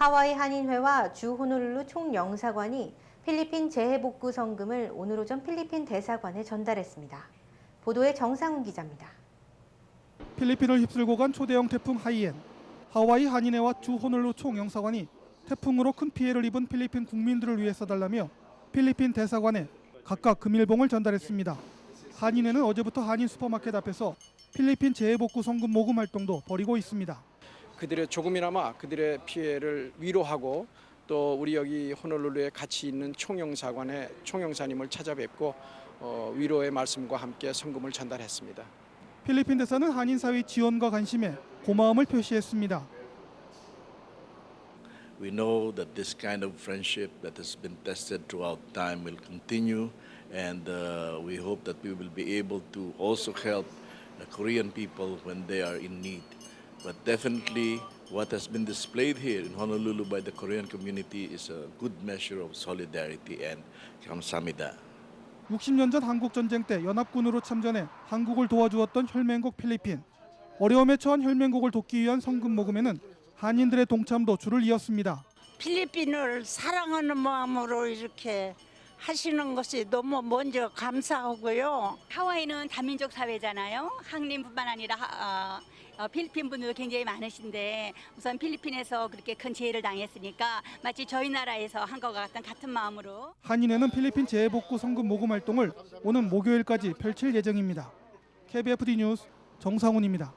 하와이 한인회와 주 호놀룰루 총영사관이 필리핀 재해복구 성금을 오늘 오전 필리핀 대사관에 전달했습니다. 보도에 정상훈 기자입니다. 필리핀을 휩쓸고 간 초대형 태풍 하이엔. 하와이 한인회와 주 호놀루 총영사관이 태풍으로 큰 피해를 입은 필리핀 국민들을 위해 써달라며 필리핀 대사관에 각각 금일봉을 전달했습니다. 한인회는 어제부터 한인 슈퍼마켓 앞에서 필리핀 재해복구 성금 모금 활동도 벌이고 있습니다. 그들의 조금이나마 그들의 피해를 위로하고 또 우리 여기 호놀룰루에 같이 있는 총영사관의 총영사님을 찾아뵙고 어, 위로의 말씀과 함께 성금을 전달했습니다. 필리핀 대사는 한인 사회 지원과 관심에 고마움을 표시했습니다. We know that this kind of friendship that has been tested throughout time will continue, and uh, we hope that we will be able to also help the Korean people when they are in need. But definitely, what has been displayed here in Honolulu by the Korean community is a good measure of solidarity and kamsamida. 60년 전 한국 전쟁 때 연합군으로 참전해 한국을 도와주었던 혈맹국 필리핀. 어려움에 처한 혈맹국을 돕기 위한 성금 모금에는 한인들의 동참도 줄을 이었습니다. 필리핀을 사랑하는 마음으로 이렇게 하시는 것이 너무 먼저 감사하고요. 하와이는 다민족 사회잖아요. 한국인뿐만 아니라 하- 어, 어, 필리핀 분들도 굉장히 많으신데 우선 필리핀에서 그렇게 큰 재해를 당했으니까 마치 저희 나라에서 한것 같은 같은 마음으로 한인회는 필리핀 재해복구 성금 모금 활동을 오는 목요일까지 펼칠 예정입니다. KBFD 뉴스 정상훈입니다.